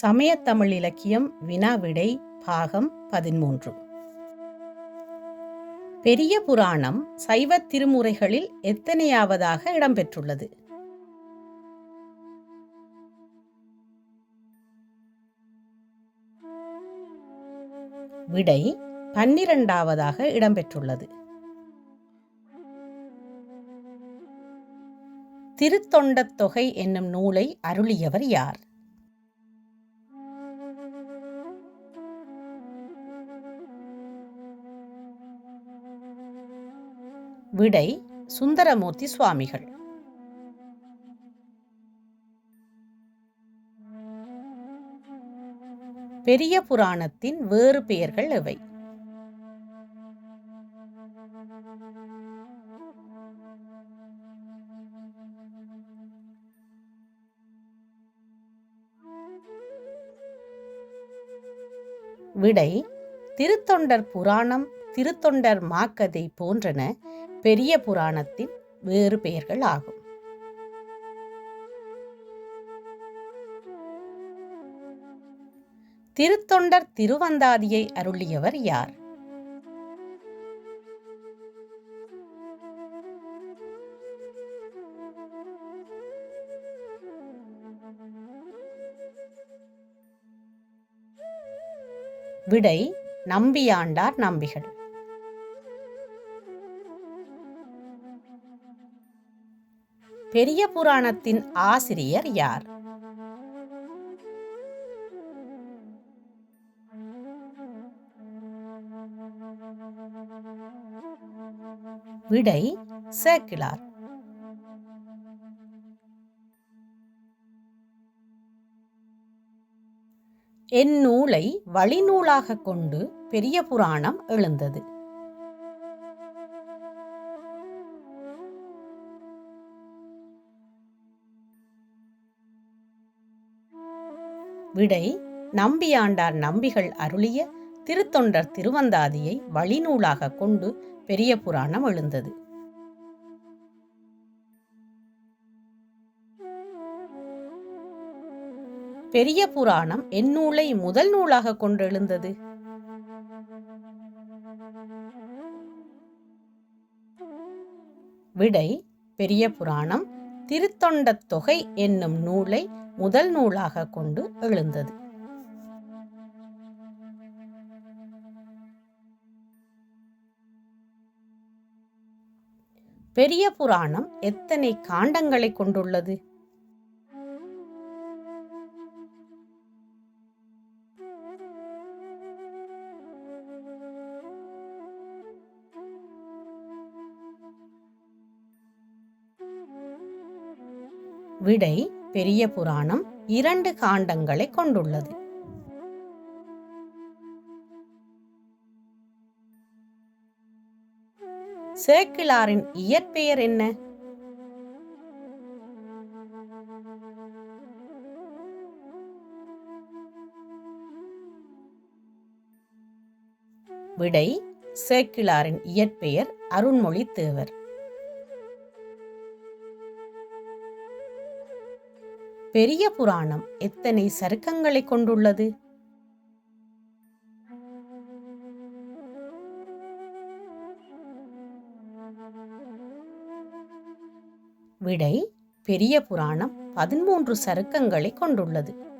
சமயத்தமிழ் இலக்கியம் வினாவிடை பாகம் பதிமூன்று பெரிய புராணம் சைவ திருமுறைகளில் எத்தனையாவதாக இடம்பெற்றுள்ளது? விடை பன்னிரண்டாவதாக இடம்பெற்றுள்ளது. திருத்தொண்டத் தொகை என்னும் நூலை அருளியவர் யார்? விடை சுந்தரமூர்த்தி சுவாமிகள். பெரிய புராணத்தின் வேறு பெயர்கள் எவை? விடை திருத்தொண்டர் புராணம் திருத்தொண்டர் மாக்கதை போன்றன பெரிய புராணத்தின் வேறு பெயர்கள் ஆகும். திருத்தொண்டர் திருவந்தாதியை அருளியவர் யார்? விடை நம்பியாண்டார் நம்பிகள். பெரிய புராணத்தின் ஆசிரியர் யார்? விடை சேக்கிலார் எந்நூலை வழிநூலாக கொண்டு பெரிய புராணம் எழுந்தது. விடை நம்பியாண்டார் நம்பிகள் அருளிய திருத்தொண்டர் திருவந்தாதியை வழிநூலாக கொண்டு பெரிய புராணம் எழுந்தது. பெரிய புராணம் எந்நூலை முதல் நூலாக கொண்டு எழுந்தது. விடை பெரிய புராணம் திருத்தொண்டத் தொகை என்னும் நூலை முதல் நூலாக கொண்டு எழுந்தது. பெரிய புராணம் எத்தனை காண்டங்களை கொண்டுள்ளது? விடை பெரிய புராணம் இரண்டு காண்டங்களை கொண்டுள்ளது. சேக்கிளாரின் இயற்பெயர் என்ன? விடை சேக்கிளாரின் இயற்பெயர் அருண்மொழி தேவர் பெரிய புராணம் எத்தனை சருக்கங்களை கொண்டுள்ளது? விடை பெரிய புராணம் பதிமூன்று சருக்கங்களை கொண்டுள்ளது.